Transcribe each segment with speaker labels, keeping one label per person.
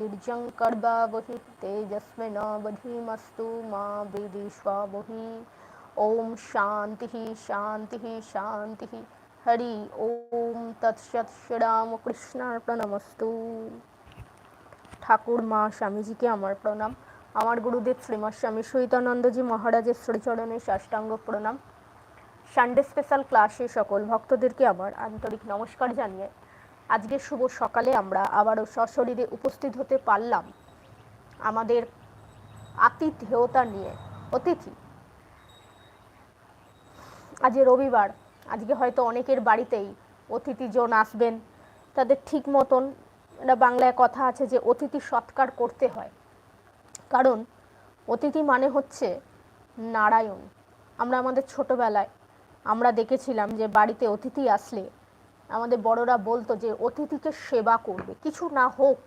Speaker 1: ऊर्जं कर्वावहि तेजस्विनावधीमस्तु मा विदिष्वावहि ॐ शान्तिः शान्तिः शान्तिः হরি ওম তৎসৎ শ্রীরামকৃষ্ণার্পণমস্তু ঠাকুর মা স্বামীজিকে আমার প্রণাম আমার গুরুদেব শ্রীমৎ স্বামী সহিতানন্দজি মহারাজের শ্রীচরণে সাষ্টাঙ্গ প্রণাম সানডে স্পেশাল ক্লাসে সকল ভক্তদেরকে আমার আন্তরিক নমস্কার জানিয়ে আজকে শুভ সকালে আমরা আবারও সশরীরে উপস্থিত হতে পারলাম আমাদের আতিথেয়তা নিয়ে, অতিথি। আজ রবিবার, আজকে হয়তো অনেকের বাড়িতেই অতিথিজন আসবেন, তাদের ঠিক মতন এটা বাংলায় কথা আছে যে অতিথি সৎকার করতে হয়। কারণ অতিথি মানে হচ্ছে নারায়ণ। আমরা আমাদের ছোটবেলায় আমরা দেখেছিলাম যে বাড়িতে অতিথি আসলে আমাদের বড়রা বলতো যে অতিথিকে সেবা করবে, কিছু না হোক।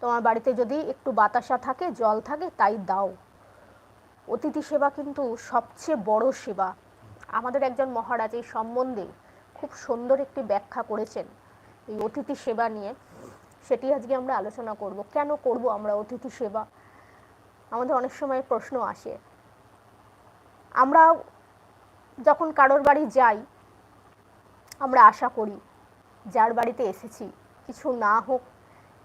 Speaker 1: তোমার বাড়িতে যদি একটু বাতাসা থাকে, জল থাকে, তাই দাও। অতিথি সেবা কিন্তু সবচেয়ে বড় সেবা। আমাদের একজন মহারাজ এই সম্বন্ধে খুব সুন্দর একটি ব্যাখ্যা করেছেন এই অতিথি সেবা নিয়ে। সেটি আজকে আমরা আলোচনা করব। কেন করব আমরা অতিথি সেবা? আমাদের অনেক সময় প্রশ্ন আসে। আমরা যখন কারোর বাড়ি যাই আমরা আশা করি। যার বাড়িতে এসেছি, কিছু না হোক,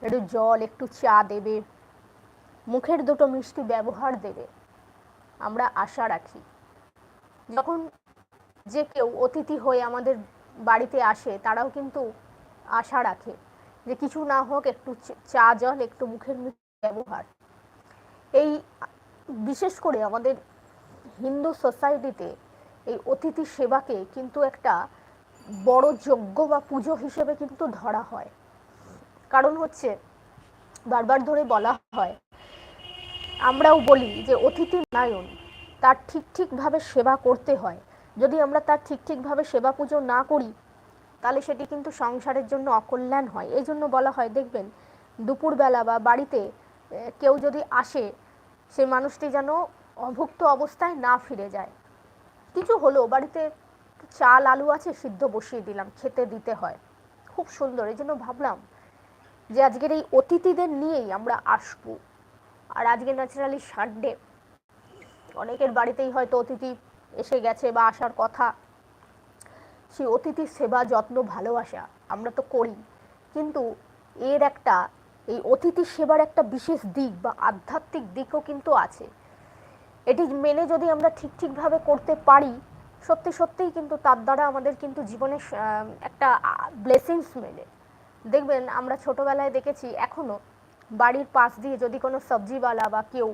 Speaker 1: একটু জল, একটু চা দেবে, মুখের দুটো মিষ্টি ব্যবহার দেবে, আমরা আশা রাখি। যখন যে কেউ অতিথি হয়ে আমাদের বাড়িতে আসে, তারাও কিন্তু আশা রাখে যে কিছু না হোক, একটু চা জল, একটু মুখের ব্যবহার। এই বিশেষ করে আমাদের হিন্দু সোসাইটিতে এই অতিথি সেবাকে কিন্তু একটা বড় যজ্ঞ বা পুজো হিসেবে কিন্তু ধরা হয়। কারণ হচ্ছে, বারবার ধরে বলা হয়, আমরাও বলি যে অতিথি নায়ন তার ঠিক ঠিকভাবে সেবা করতে হয়। যদি আমরা তার ঠিক ঠিকভাবে সেবা পুজো না করি, তাহলে সেটি কিন্তু সংসারের জন্য অকল্যাণ হয়। এই জন্য বলা হয়, দেখবেন, দুপুরবেলা বা বাড়িতে কেউ যদি আসে, সে মানুষটি যেন অভুক্ত অবস্থায় না ফিরে যায়। কিছু হলো বাড়িতে চাল আলু আছে, সিদ্ধ বসিয়ে দিলাম, খেতে দিতে হয়। খুব সুন্দর, এই জন্য ভাবলাম যে আজকের এই অতিথিদের নিয়েই আমরা আসব। আর আজকে ন্যাচারালি সানডে অনেকের বাড়িতেই হয়তো অতিথি এসে গেছে বা আসার কথা। সেই অতিথির সেবা, যত্ন, ভালোবাসা আমরা তো করি। কিন্তু এর একটা, এই অতিথি সেবার একটা বিশেষ দিক বা আধ্যাত্মিক দিকও কিন্তু আছে। এটি মেনে যদি আমরা ঠিক ঠিকভাবে করতে পারি সত্যি সত্যিই কিন্তু তার দ্বারা আমাদের কিন্তু জীবনে একটা ব্লেসিংস মেলে। দেখবেন আমরা ছোটবেলায় দেখেছি এখনও বাড়ির পাশ দিয়ে যদি কোনো সবজিওয়ালা বা কেউ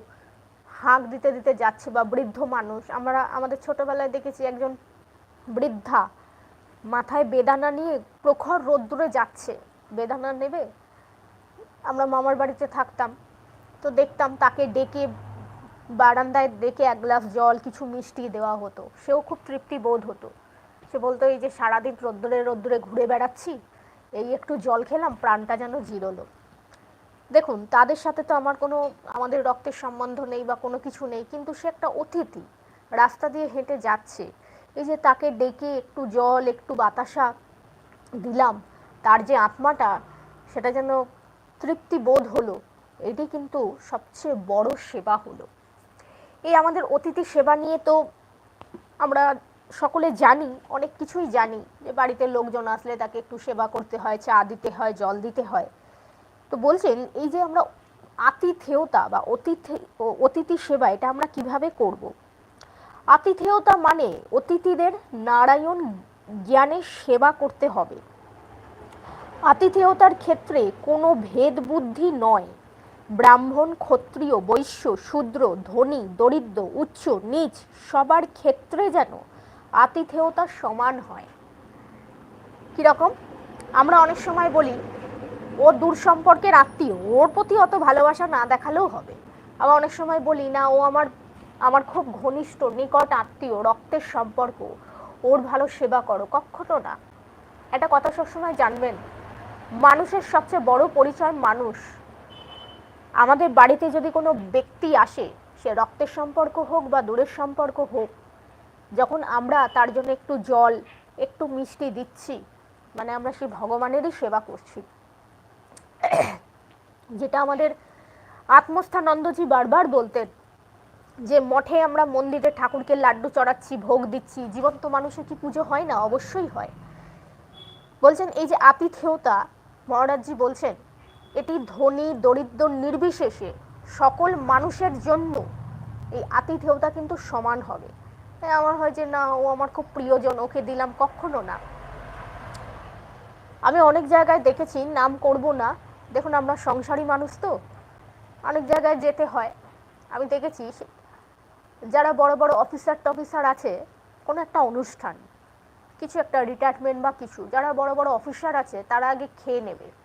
Speaker 1: হাঁক দিতে দিতে যাচ্ছে বা বৃদ্ধ মানুষ, আমরা, আমাদের ছোটবেলায় দেখেছি একজন বৃদ্ধা মাথায় বেদানা নিয়ে প্রখর রোদ্দুরে যাচ্ছে। বেদানা নেবে? আমরা মামার বাড়িতে থাকতাম, তো দেখতাম তাকে ডেকে বারান্দায় ডেকে এক গ্লাস জল, কিছু মিষ্টি দেওয়া হতো। সেও খুব তৃপ্তি বোধ হতো। সে বলতো, এই যে সারাদিন রোদ্দুরে রোদ্দুরে ঘুরে বেড়াচ্ছি, এই একটু জল খেলাম, প্রাণটা যেন জিরোলো। দেখুন, তাদের সাথে তো আমার কোনো, আমাদের রক্তের সম্বন্ধ নেই বা কোনো কিছু নেই, কিন্তু সে একটা অতিথি, রাস্তা দিয়ে হেঁটে যাচ্ছে। এই যে তাকে ডেকে একটু জল, একটু বাতাসা দিলাম, তার যে আত্মাটা, সেটা যেন তৃপ্তি বোধ হলো, এটি কিন্তু সবচেয়ে বড় সেবা হলো। এই আমাদের অতিথি সেবা নিয়ে তো আমরা সকলে জানি, অনেক কিছুই জানি যে বাড়িতে লোকজন আসলে তাকে একটু সেবা করতে হয়, চা দিতে হয়, জল দিতে হয়। তো বলছেন, এই যে আমরা আতিথেয়তা বা অতিথি অতিথি সেবা, এটা আমরা কীভাবে করব। আতিথেয়তা মানে অতিথিদের নারায়ণ জ্ঞানের সেবা করতে হবে। আতিথেয়তার ক্ষেত্রে কোনো ভেদ বুদ্ধি নয়। ব্রাহ্মণ, ক্ষত্রিয়, বৈশ্য, শূদ্র, ধনী, দরিদ্র, উচ্চ, নিচ, সবার ক্ষেত্রে যেন আতিথেয়তা সমান হয়। কীরকম আমরা অনেক সময় বলি, ও দূর সম্পর্কের আত্মীয়, ওর প্রতি অত ভালোবাসা না দেখালেও হবে। আবার অনেক সময় বলি, না, ও আমার আমার খুব ঘনিষ্ঠ, নিকট আত্মীয়, রক্তের সম্পর্ক, ওর ভালো সেবা করো কখনো না। একটা কথা সবসময় জানবেন, মানুষের সবচেয়ে বড় পরিচয় মানুষ। আমাদের বাড়িতে যদি কোনো ব্যক্তি আসে, সে রক্তের সম্পর্ক হোক বা দূরের সম্পর্ক হোক, যখন আমরা তার জন্য একটু জল, একটু মিষ্টি দিচ্ছি মানে আমরা সেই ভগবানেরই সেবা করছি। যেটা আমাদের আত্মস্থানন্দজি বারবার বলতেন যে, মঠে আমরা মন্দিরে ঠাকুরকে লাড্ডু চড়াচ্ছি, ভোগ দিচ্ছি, জীবন্ত মানুষের কি পুজো হয় না? অবশ্যই হয়। বলছেন, এই যে আতিথেয়তা, মহারাজজি বলছেন এটি ধনী, দরিদ্র, নির্বিশেষে সকল মানুষের জন্য এই আতিথেয়তা কিন্তু সমান হবে। তাই আমার হয় যে, না, ও আমার খুব প্রিয়জন, ওকে দিলাম কখনো না। আমি অনেক জায়গায় দেখেছি, নাম করব না। দেখুন, আমরা সংসারী মানুষ তো। অনেক জায়গায় যেতে হয়। আমি দেখেছি, যারা বড় বড় অফিসার টফিসার আছে, কোনো একটা অনুষ্ঠান, কিছু একটা রিটায়ারমেন্ট বা কিছু, যারা বড় বড় অফিসার আছে, তারা আগে খেয়ে নেবে।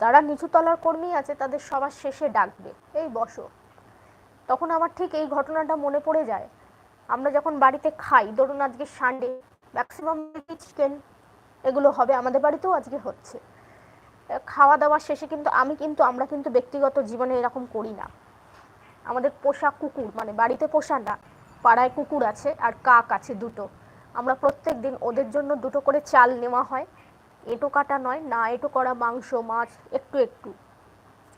Speaker 1: যারা নিচু তলার কর্মী আছে, তাদের সবার শেষে ডাকবে, এই বসো। তখন আমার ঠিক এই ঘটনাটা মনে পড়ে যায়। আমরা যখন বাড়িতে খাই, ধরুন আজকে সানডে ম্যাক্সিমাম চিকেন এগুলো হবে আমাদের বাড়িতেও আজকে হচ্ছে। খাওয়া দাওয়ার শেষে কিন্তু আমি কিন্তু, আমরা কিন্তু ব্যক্তিগত জীবনে এরকম করি না। আমাদের পোষা কুকুর মানে বাড়িতে পোষা না, পাড়ায় কুকুর আছে আর কাক আছে দুটো। আমরা প্রত্যেক দিন ওদের জন্য দুটো করে চাল নেওয়া হয়। এটো কাটা নয়, না এঁটো করা মাংস, মাছ একটু একটু।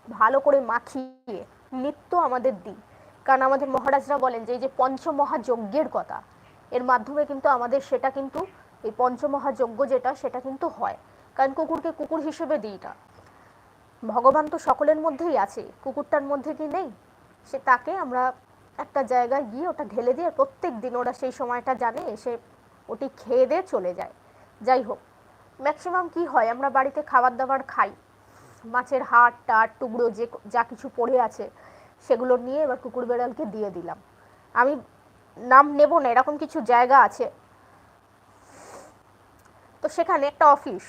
Speaker 1: ভালো করে মাখিয়ে নিত্য আমাদের দিই কারণ আমাদের মহারাজরা বলেন যে, এই যে পঞ্চমহাযজ্ঞের কথা, এর মাধ্যমে কিন্তু আমাদের সেটা কিন্তু, এই পঞ্চমহাযজ্ঞ যেটা, সেটা কিন্তু হয়। কারণ কুকুরকে কুকুর হিসেবে দিই না। ভগবান তো সকলের মধ্যেই আছে, কুকুরটার মধ্যে কি নেই? সে তাকে আমরা একটা জায়গায় গিয়ে ওটা ঢেলে দিয়ে প্রত্যেক দিন ওরা সেই সময়টা জানে, এসে ওটি খেয়ে দিয়ে চলে যায়। যাই হোক ম্যাক্সিমাম কি হয়? আমরা বাড়িতে খাবার দাবার খাই। মাছের হাট টাট, টুকরো, যে যা কিছু পড়ে আছে, সেগুলো নিয়ে এবার কুকুর বেড়ালকে দিয়ে দিলাম। আমি নাম নেব না, এরকম কিছু জায়গা আছে। তো সেখানে একটা অফিস।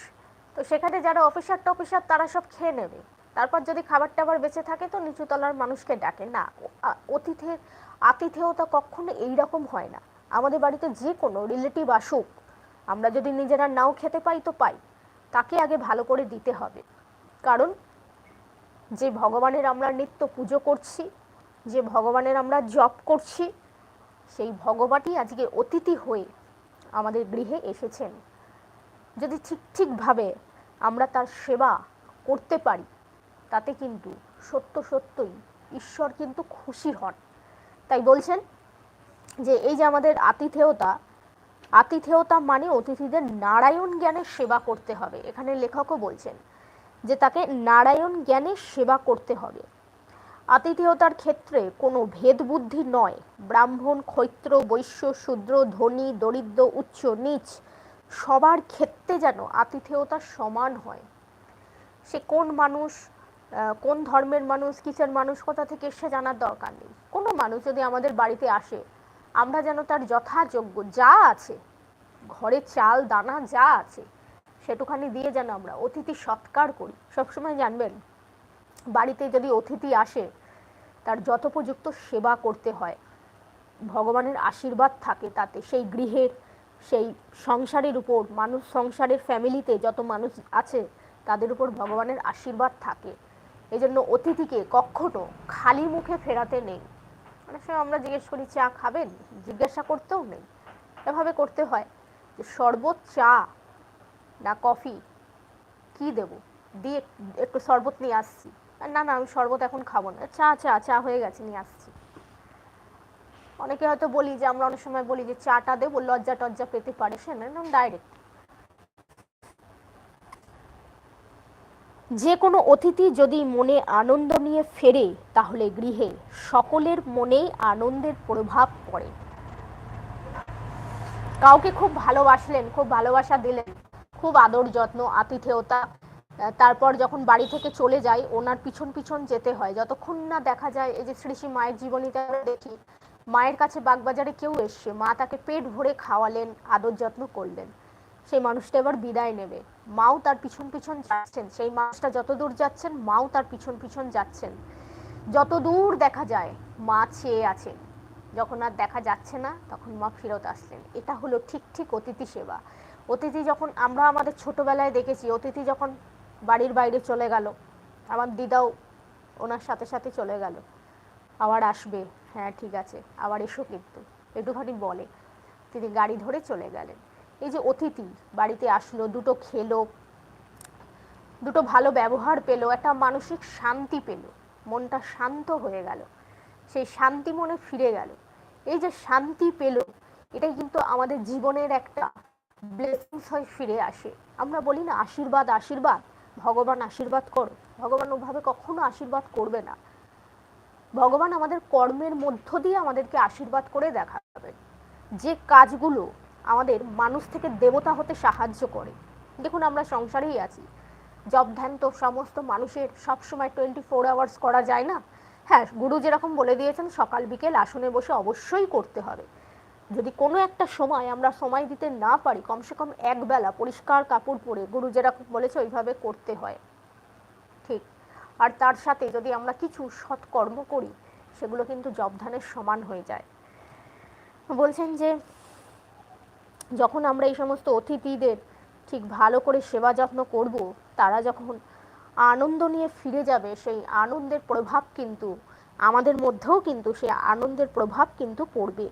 Speaker 1: তো সেখানে যারা অফিসার টফিসার, তারা সব খেয়ে নেবে। তারপর যদি খাবার টাবার বেঁচে থাকে, তো নিচুতলার মানুষকে ডাকে। না অতিথের, আতিথেয়তা কখনো এইরকম হয় না। আমাদের বাড়িতে যে কোনো রিলেটিভ আসুক আমরা যদি নিজেরা নাও খেতে পাই তো পাই। তাকে আগে ভালো করে দিতে হবে। কারণ, যে ভগবানের আমরা নিত্য পুজো করছি, যে ভগবানের আমরা জপ করছি, সেই ভগবানই আজকে অতিথি হয়ে আমাদের গৃহে এসেছেন। যদি ঠিক ঠিকভাবে আমরা তার সেবা করতে পারি, তাতে কিন্তু সত্য সত্যই ঈশ্বর কিন্তু খুশি হন। তাই বলছেন যে, এই যে আমাদের আতিথেয়তা আতিথেয়তা মানে অতিথিদের নারায়ণ জ্ঞানের সেবা করতে হবে। এখানে লেখকও বলছেন যে তাকে নারায়ণ জ্ঞানের সেবা করতে হবে। আতিথেয়তার ক্ষেত্রে কোনো ভেদ বুদ্ধি নয়। ব্রাহ্মণ, ক্ষৈত্র, বৈশ্য, শূদ্র, ধনী, দরিদ্র, উচ্চ, নিচ সবার ক্ষেত্রে যেন আতিথেয়তা সমান হয়। সে কোন মানুষ কোন ধর্মের মানুষ, কিসের মানুষ, কোথা থেকে এসে জানার দরকার নেই। কোনো মানুষ যদি আমাদের বাড়িতে আসে আমরা যেন তার যথাযোগ্য যা আছে, ঘরে চাল, দানা যা আছে, সেটুখানি দিয়ে যেন আমরা অতিথি সৎকার করি। সবসময় জানবেন, বাড়িতে যদি অতিথি আসে, তার যথোপযুক্ত সেবা করতে হয়, ভগবানের আশীর্বাদ থাকে তাতে, সেই গৃহের, সেই সংসারের উপর, মানুষ সংসারের ফ্যামিলিতে যত মানুষ আছে, তাদের উপর ভগবানের আশীর্বাদ থাকে। এই জন্য অতিথিকে কখনো খালি মুখে ফেরাতে নেই। অনেক সময় আমরা জিজ্ঞেস করি, চা খাবেন? জিজ্ঞাসা করতেও নেই। এভাবে করতে হয় যে শরবত, চা না কফি, কি দেব? দিয়ে একটু শরবত নিয়ে আসছি। না না, আমি শরবত এখন খাব না। চা চা চা হয়ে গেছে, নিয়ে আসছি। অনেকে হয়তো বলি যে, আমরা অনেক সময় বলি যে, চাটা দেবো লজ্জা টজ্জা পেতে পারে। সে না, ডাইরেক্ট। যে কোনো অতিথি যদি মনে আনন্দ নিয়ে ফেরে, তাহলে গৃহে সকলের মনেই আনন্দের প্রভাব পড়ে। কাউকে খুব ভালোবাসলেন, খুব ভালোবাসা দিলেন, খুব আদর যত্ন, আতিথেয়তা তারপর যখন বাড়ি থেকে চলে যায়, ওনার পিছন পিছন যেতে হয়। যতক্ষণ না দেখা যায়, এই যে শ্রী শ্রী মায়ের জীবনীতে আমরা দেখি, মায়ের কাছে বাগবাজারে কেউ এসছে, মা তাকে পেট ভরে খাওয়ালেন, আদর যত্ন করলেন, সেই মানুষটা এবার বিদায় নেবে। মাও তার পিছন পিছন যাচ্ছেন। সেই মানুষটা যত দূর যাচ্ছেন, মাও তার পিছন পিছন যাচ্ছেন। যত দূর দেখা যায়, মা চেয়ে আছেন। যখন আর দেখা যাচ্ছে না, তখন মা ফেরত আসলেন। এটা হলো ঠিক ঠিক অতিথি সেবা। অতিথি যখন আমরা আমাদের ছোটবেলায় দেখেছি, অতিথি যখন বাড়ির বাইরে চলে গেল, আমার দিদাও ওনার সাথে সাথে চলে গেল। আবার আসবে হ্যাঁ ঠিক আছে, আবার এসো কিন্তু। একটুখানি বলে। তিনি গাড়ি ধরে চলে গেলেন। এই যে অতিথি বাড়িতে আসলো, দুটো খেলো, দুটো ভালো ব্যবহার পেল, একটা মানসিক শান্তি পেল, মনটা শান্ত হয়ে গেল। সেই শান্তি মনে ফিরে গেল। এই যে শান্তি পেল, এটাই কিন্তু আমাদের জীবনের একটা ব্লেসিংস হয়ে ফিরে আসে। আমরা বলি না আশীর্বাদ আশীর্বাদ, ভগবান আশীর্বাদ করো। ভগবান ওভাবে কখনো আশীর্বাদ করবে না। ভগবান আমাদের কর্মের মধ্য দিয়ে আমাদেরকে আশীর্বাদ করে দেখাবেন। যে কাজগুলো আমাদের মানুষ থেকে দেবতা হতে সাহায্য করে। দেখুন, আমরা সংসারেই আছি। জব ধ্যান তো সমস্ত মানুষের সবসময় টোয়েন্টি ফোর আওয়ার্স করা যায় না? হ্যাঁ গুরু যেরকম বলে দিয়েছেন, সকাল বিকেল আসনে বসে অবশ্যই করতে হবে। যদি কোনো একটা সময় আমরা সময় দিতে না পারি, কমসে কম একবেলা পরিষ্কার কাপড় পরে গুরু যেরকম বলেছে, ওইভাবে করতে হয়। ঠিক। আর তার সাথে যদি আমরা কিছু সৎকর্ম করি, সেগুলো কিন্তু জবধানের সমান হয়ে যায়। বলছেন যে যখন আমরা এই সমস্ত অতিথিদের ঠিক ভালো করে সেবা যত্ন করব, তারা যখন আনন্দ নিয়ে ফিরে যাবে, সেই আনন্দের প্রভাব কিন্তু আমাদের মধ্যেও কিন্তু সেই আনন্দের প্রভাব কিন্তু পড়বে।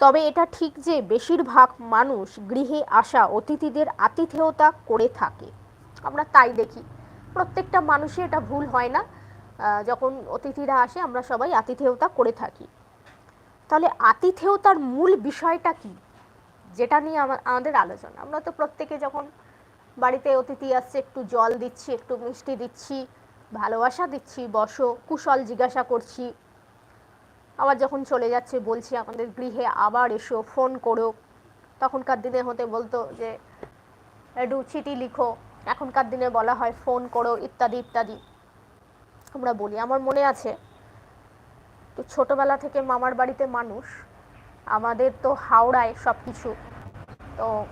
Speaker 1: তবে এটা ঠিক যে বেশিরভাগ মানুষ গৃহে আসা অতিথিদের আতিথেয়তা করে থাকে। আমরা তাই দেখি। প্রত্যেকটা মানুষই এটা ভুল হয় না। যখন অতিথিরা আসে, আমরা সবাই আতিথেয়তা করে থাকি। তাহলে আতিথেয়তার মূল বিষয়টা কি? যেটা নিয়ে আমাদের আলোচনা। আমরা তো প্রত্যেকে যখন বাড়িতে অতিথি আসছে, একটু জল দিচ্ছি, একটু মিষ্টি দিচ্ছি, ভালোবাসা দিচ্ছি, বসো, কুশল জিজ্ঞাসা করছি। আবার যখন চলে যাচ্ছে, বলছি আমাদের গৃহে আবার এসো, ফোন করো। তখনকার দিনে হতে বলতো যে একটু চিঠি লিখো। এখনকার দিনে বলা হয় ফোন করো, ইত্যাদি ইত্যাদি। আমরা বলি, আমার মনে আছে, তো ছোটোবেলা থেকে মামার বাড়িতে মানুষ, আমাদের তো হাওড়ায় সব কিছু তো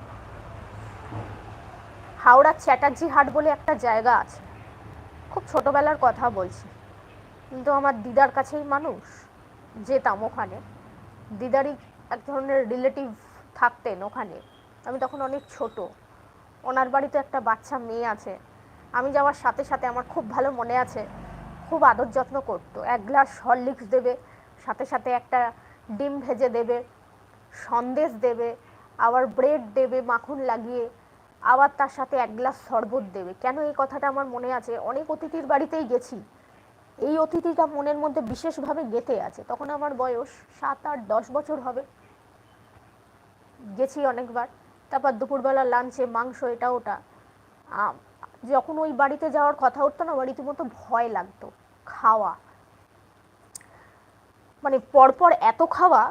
Speaker 1: হাওড়ার চ্যাটার্জি হাট বলে একটা জায়গা আছে। খুব ছোটোবেলার কথা বলছি। কিন্তু আমার দিদার কাছেই মানুষ, যেতাম ওখানে। দিদারই এক ধরনের রিলেটিভ থাকতেন ওখানে। আমি তখন অনেক ছোট। ওনার বাড়িতে একটা বাচ্চা মেয়ে আছে। আমি যাওয়ার সাথে সাথে আমার খুব ভালো মনে আছে। খুব আদর যত্ন করতো। এক গ্লাস হরলিক্স দেবে, সাথে সাথে একটা ডিম ভেজে দেবে, সন্দেশ দেবে, আবার ব্রেড দেবে, মাখন লাগিয়ে, আবার তার সাথে এক গ্লাস শরবত দেবে। কেন এই কথাটা আমার মনে আছে? অনেক অতিথির বাড়িতেই গেছি। এই অতিথিটা মনের মধ্যে বিশেষভাবে গেঁথে আছে। তখন আমার বয়স সাত আট দশ বছর হবে। গেছি অনেকবার। তারপর দুপুরবেলা লাঞ্চে মাংস, এটা, ওটা। যখন ওই বাড়িতে যাওয়ার কথা উঠতো না আমার রীতিমতো ভয় লাগতো, খাওয়া। মানে পরপর এত খাওয়া,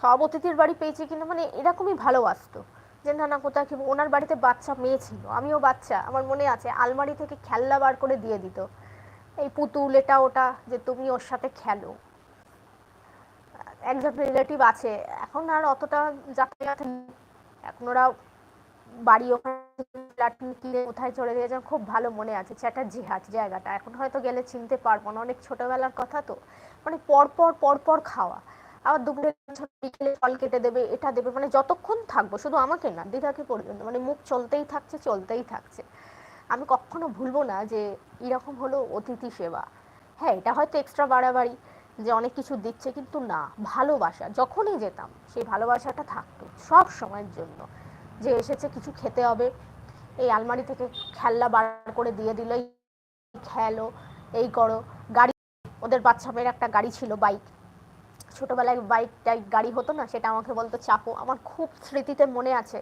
Speaker 1: সব অতিথির বাড়ি পেয়েছি কিনা মানে এরকমই ভালোবাসতো। যে না না, কোথায় খেবো? ওনার বাড়িতে বাচ্চা মেয়ে ছিল, আমিও বাচ্চা, আমার মনে আছে, আলমারি থেকে খেলনা বার করে দিয়ে দিত। এই পুতুল, এটা, ওটা, যে তুমি ওর সাথে খেলো। একজন রিলেটিভ আছে, এখন আর অতটা যাতায়াত এখন ওরা বাড়ি ওখানে কোথায় চলে গিয়েছে, খুব ভালো মনে আছে চ্যাটার্জি হাট জায়গাটা। এখন হয়তো গেলে চিনতে পারব না, অনেক ছোটবেলার কথা তো। মানে পরপর পরপর খাওয়া। আবার দুপুরে বিকেলে ফল কেটে দেবে, এটা দেবে মানে যতক্ষণ থাকব, শুধু আমাকে না, দিদাকে পর্যন্ত মানে মুখ চলতেই থাকছে চলতেই থাকছে। আমি কখনো ভুলবো না যে, এরকম হলো অতিথি সেবা। হ্যাঁ এটা হয়তো এক্সট্রা বাড়াবাড়ি যে অনেক কিছু দিচ্ছে কিন্তু না, ভালোবাসা, যখনই যেতাম, সেই ভালোবাসাটা থাকতো সব সময়ের জন্য। যে এসেছে কিছু খেতে হবে, এই আলমারি থেকে খেলনা বার করে দিয়ে দিল খেলো, এই করো, গাড়ি, ওদের বাচ্চা মেয়ের একটা গাড়ি ছিল বাইক। ছোটোবেলায় বাইক টাইক গাড়ি হতো না, সেটা আমাকে বলতো, চাপো, আমার খুব স্মৃতিতে মনে আছে,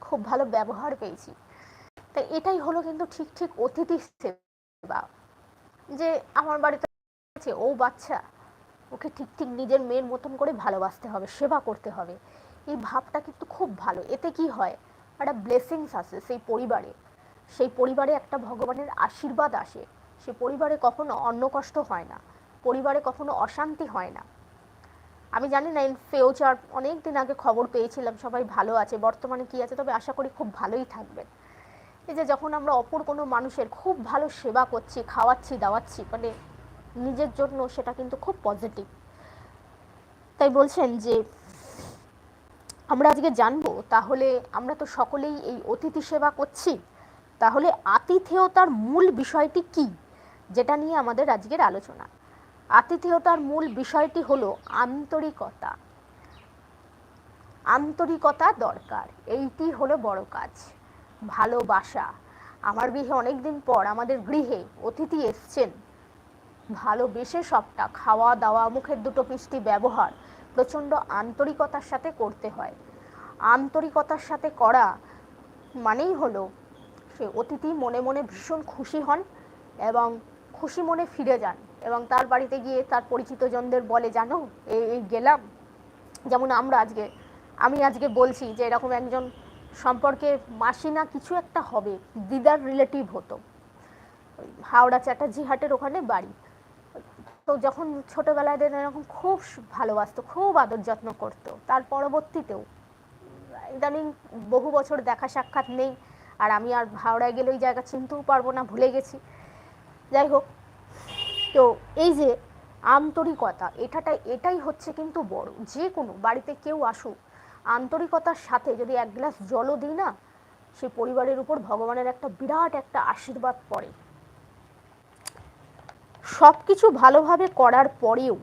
Speaker 1: খুব ভালো ব্যবহার পেয়েছি। তাই এটাই হলো কিন্তু ঠিক ঠিক অতিথি সেবা। যে আমার বাড়িতে ও বাচ্চা ওকে ঠিক ঠিক নিজের মেয়ের মতন করে ভালোবাসতে হবে, সেবা করতে হবে। এই ভাবটা কিন্তু খুব ভালো। এতে কি হয়? একটা ব্লেসিংস আসে সেই পরিবারে। সেই পরিবারে একটা ভগবানের আশীর্বাদ আসে। সে পরিবারে কখনো অন্ন কষ্ট হয় না। পরিবারে কখনো অশান্তি হয় না। আমি জানি না ইন ফিউচার অনেক দিন আগে খবর পেয়েছিলাম, সবাই ভালো আছে, বর্তমানে কি আছে, তবে আশা করি খুব ভালোই থাকবেন। এই যে যখন আমরা অপর কোনো মানুষের খুব ভালো সেবা করছি, খাওয়াচ্ছি, দাওয়াচ্ছি মানে নিজের জন্য সেটা কিন্তু খুব পজিটিভ তাই বলছেন যে, আমরা আজকে জানব, তাহলে আমরা তো সকলেই এই অতিথি সেবা করছি, তাহলে আতিথেয়তার মূল বিষয়টি কি? যেটা নিয়ে আমাদের আজকের আলোচনা। আতিথেয়তার মূল বিষয়টি হলো আন্তরিকতা। আন্তরিকতা দরকার, এইটি হলো বড় কাজ। ভালোবাসা। আমার বিয়ে অনেক দিন পর আমাদের গৃহে অতিথি এসছেন। ভালোবেসে সবটা, খাওয়া দাওয়া, মুখের দুটো মিষ্টি ব্যবহার, প্রচণ্ড আন্তরিকতার সাথে করতে হয়। আন্তরিকতার সাথে করা মানেই হলো, সে অতিথি মনে মনে ভীষণ খুশি হন এবং খুশি মনে ফিরে যান এবং তার বাড়িতে গিয়ে তার পরিচিত জনদের বলে, জানো এই গেলাম। যেমন আমরা আজকে, আমি আজকে বলছি যে এরকম একজন সম্পর্কে মাসি না কিছু একটা হবে, দিদার রিলেটিভ হতো। হাওড়া চ্যাটার্জি হাটের ওখানে বাড়ি। তো যখন ছোটবেলায় এরকম খুব ভালোবাসতো, খুব আদর যত্ন করতো। তার পরবর্তীতেও ইদানিং বহু বছর দেখা সাক্ষাৎ নেই, আর আমি আর হাওড়ায় গেলে ওই জায়গা চিনতেও পারব না, ভুলে গেছি। যাই হোক, তো এই যে আন্তরিকতা, এটাটা, এটাই হচ্ছে কিন্তু বড়। যে কোনো বাড়িতে কেউ আসুক, আন্তরিকতার সাথে যদি এক গ্লাস জলও দিই না, সে পরিবারের উপর ভগবানের একটা বিরাট একটা আশীর্বাদ পড়ে। সব কিছু ভালোভাবে করার পরেও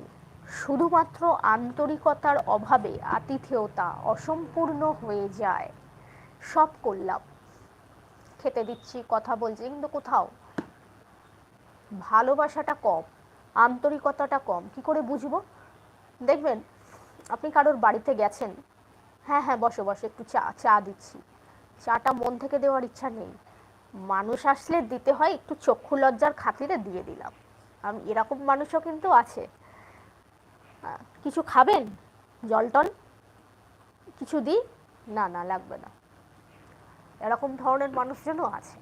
Speaker 1: শুধুমাত্র আন্তরিকতার অভাবে আতিথেয়তা অসম্পূর্ণ হয়ে যায়। সব করলাম। খেতে দিচ্ছি, কথা বলছি, কিন্তু কোথাও? ভালোবাসাটা কম, আন্তরিকতাটা কম। কি করে বুঝব? দেখবেন, আপনি কারোর বাড়িতে গেছেন হ্যাঁ হ্যাঁ বসে বসে, একটু চা চা দিচ্ছি। চাটা মন থেকে দেওয়ার ইচ্ছা নেই। মানুষ আসলে দিতে হয়, একটু চক্ষু লজ্জার খাতিরে দিয়ে দিলাম। এরকম মানুষও কিন্তু আছে। কিছু খাবেন? জল টল? কিছু দিই? না না, লাগবে না। এরকম ধরনের মানুষজনও আছে।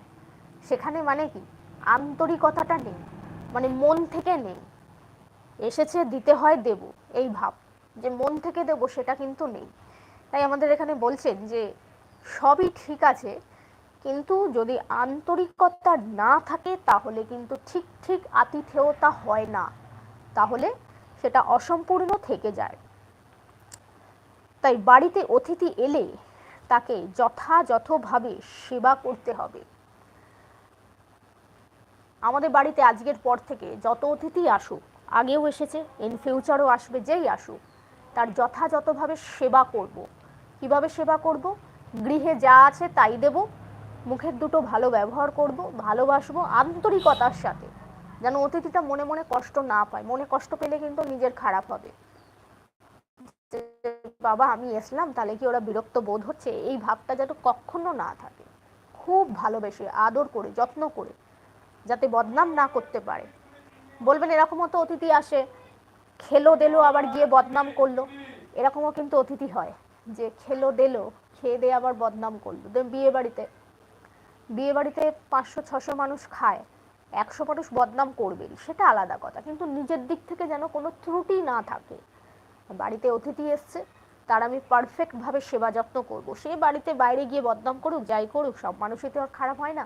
Speaker 1: সেখানে মানে কি? আন্তরিকতাটা নেই। মানে মন থেকে নেই। এসেছে, দিতে হয়, দেব। এই ভাব। যে মন থেকে দেব, সেটা কিন্তু নেই। তাই আমাদের এখানে বলছেন যে, সবই ঠিক আছে কিন্তু যদি আন্তরিকতা না থাকে, তাহলে কিন্তু ঠিক ঠিক আতিথেয়তা হয় না। তাহলে সেটা অসম্পূর্ণ থেকে যায়। তাই বাড়িতে অতিথি এলে তাকে যথাযথভাবে সেবা করতে হবে। আমাদের বাড়িতে আজকের পর থেকে যত অতিথি আসুক, আগেও এসেছে ইন ফিউচারও আসবে, যেই আসুক, তার যথাযথভাবে সেবা করব। কীভাবে সেবা করব? গৃহে যা আছে তাই দেব। মুখের দুটো ভালো ব্যবহার করব, ভালোবাসবো আন্তরিকতার সাথে। যেন অতিথিটা মনে মনে কষ্ট না পায়। মনে কষ্ট পেলে কিন্তু নিজের খারাপ হবে। বাবা, আমি এসলাম, তাহলে কি ওরা বিরক্ত বোধ হচ্ছে? এই ভাবটা যেন কখনো না থাকে। খুব ভালোবেসে, আদর করে, যত্ন করে, যাতে বদনাম না করতে পারে। বলবেন, এরকমও তো অতিথি আসে। খেলো দিলো, আবার গিয়ে বদনাম করল। এরকমও কিন্তু অতিথি হয়। যে খেলো দিলো, খেয়ে দিয়ে আবার বদনাম করল। বিয়ে বাড়িতে বিয়ে বাড়িতে পাঁচশো, ছশো মানুষ খায়, একশো মানুষ বদনাম করবেই সেটা আলাদা কথা। কিন্তু নিজের দিক থেকে যেন কোনো ত্রুটি না থাকে। বাড়িতে অতিথি এসছে, তার আমি পারফেক্টভাবে সেবা যত্ন করব। সে বাড়িতে বাইরে গিয়ে বদনাম করুক, যাই করুক, সব মানুষই তো আর খারাপ হয় না।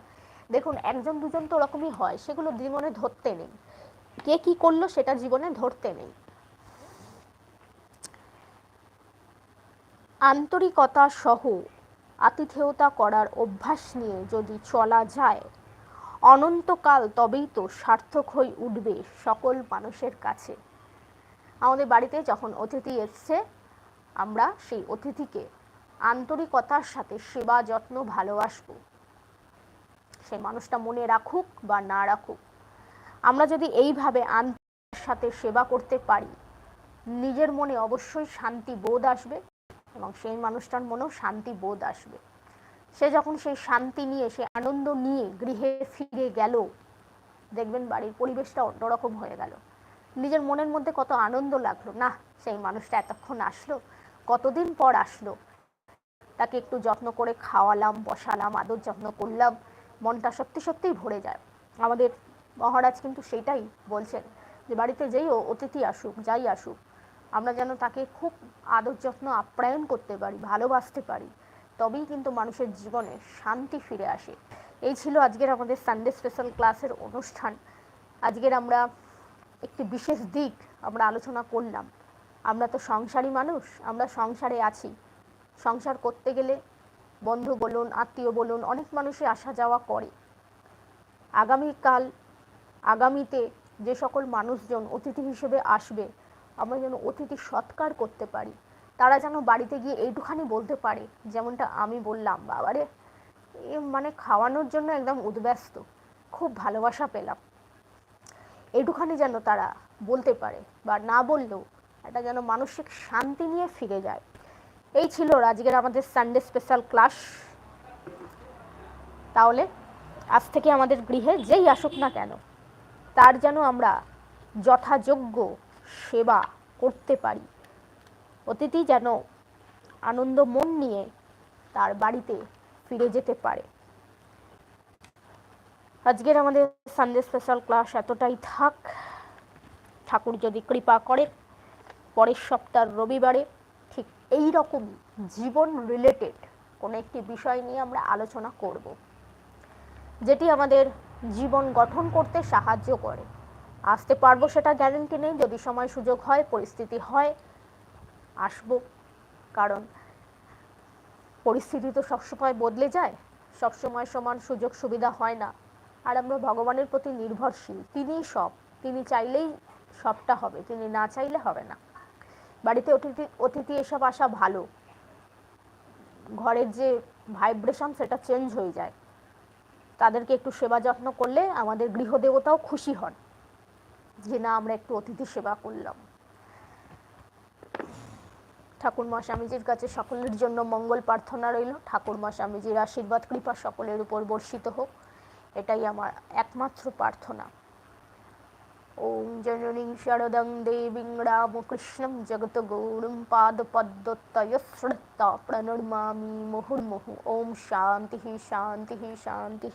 Speaker 1: দেখুন, একজন, দুজন তো ওরকমই হয়, সেগুলো জীবনে ধরতে নেই। কে কি করল সেটা জীবনে ধরতে নেই। আন্তরিকতা সহ আতিথেয়তা করার অভ্যাস নিয়ে যদি চলা যায়, অনন্তকাল তবেই তো সার্থক হয়ে উঠবে সকল মানুষের কাছে। আমাদের বাড়িতে যখন অতিথি এসছে, আমরা সেই অতিথিকে আন্তরিকতার সাথে সেবা, যত্ন, ভালোবাসব। সেই মানুষটা মনে রাখুক বা না রাখুক, আমরা যদি এইভাবে আন্তরিকের সাথে সেবা করতে পারি, নিজের মনে অবশ্যই শান্তি বোধ আসবে। এবং সেই মানুষটার মনেও শান্তি বোধ আসবে। সে যখন সেই শান্তি নিয়ে সে আনন্দ নিয়ে গৃহে ফিরে গেল, দেখবেন বাড়ির পরিবেশটা অন্যরকম হয়ে গেল। নিজের মনের মধ্যে কত আনন্দ লাগল, না, সেই মানুষটা এতক্ষণ আসলো, কতদিন পর আসলো? তাকে একটু যত্ন করে খাওয়ালাম, বসালাম, আদর যত্ন করলাম, মনটা সত্যি সত্যিই ভরে যায়। আমাদের মহারাজ কিন্তু সেটাই বলছেন যে, বাড়িতে যেই অতিথি আসুক, যাই আসুক আমরা যেন তাকে খুব আদর যত্ন আপ্যায়ন করতে পারি, ভালোবাসতে পারি, তবেই কিন্তু মানুষের জীবনে শান্তি ফিরে আসে। এই ছিল আজকের আমাদের সানডে স্পেশাল ক্লাসের অনুষ্ঠান। আজকের আমরা একটি বিশেষ দিক আমরা আলোচনা করলাম। আমরা তো সংসারী মানুষ, আমরা সংসারে আছি। সংসার করতে গেলে বন্ধু বলুন, আত্মীয় বলুন, অনেক মানুষই আসা যাওয়া করে। আগামীকাল, আগামীতে যে সকল মানুষজন অতিথি হিসেবে আসবে আমরা যেন অতিথি সৎকার করতে পারি। তারা যেন বাড়িতে গিয়ে এইটুখানি বলতে পারে, যেমনটা আমি বললাম, বাবারে, এ মানে খাওয়ানোর জন্য একদম উদ্ব্যস্ত। খুব ভালোবাসা পেলাম। এইটুখানি যেন তারা বলতে পারে বা না বললেও একটা যেন মানসিক শান্তি নিয়ে ফিরে যায়। এই ছিল আজকের আমাদের সানডে স্পেশাল ক্লাস তাহলে আজ থেকে আমাদের গৃহে যেই আসুক না কেন, তার যেন আমরা যথাযোগ্য সেবা করতে পারি। অতিথি যেন আনন্দ মন নিয়ে তার বাড়িতে ফিরে যেতে পারে। আজকের আমাদের সানডে স্পেশাল ক্লাস এতটাই থাক। ঠাকুর যদি কৃপা করে, পরের সপ্তাহ রবিবারে ঠিক এই রকম জীবন রিলেটেড কোনো একটি বিষয় নিয়ে আমরা আলোচনা করব, যেটি আমাদের জীবন গঠন করতে সাহায্য করে। আসতে পারব সেটা গ্যারেন্টি নেই। যদি সময় সুযোগ হয়, পরিস্থিতি হয়, আসব। কারণ পরিস্থিতি তো সবসময় বদলে যায়। সবসময় সমান সুযোগ সুবিধা হয় না। আর আমরা ভগবানের প্রতি নির্ভরশীল। তিনিই সব। তিনি চাইলেই সবটা হবে। তিনি না চাইলে হবে না। বাড়িতে অতিথি অতিথি এসব আসা ভালো। ঘরের যে ভাইব্রেশন সেটা চেঞ্জ হয়ে যায়। তাদেরকে একটু সেবা যত্ন করলে আমাদের গৃহদেবতাও খুশি হন। যে না, আমরা একটু অতিথি সেবা করলাম। ঠাকুরমা স্বামীজির কাছে সকলের জন্য মঙ্গল প্রার্থনা রইল। ঠাকুরমা স্বামীজির আশীর্বাদ, কৃপা সকলের উপর বর্ষিত হোক। এটাই আমার একমাত্র প্রার্থনা। ওম জননীং শরদং দেবীং রামকৃষ্ণং জগৎগৌরং পাদপদ্মতয়শ্রদ্ধা প্রণমামি মুহুর্মুহু। ওম শান্তি শান্তি শান্তি।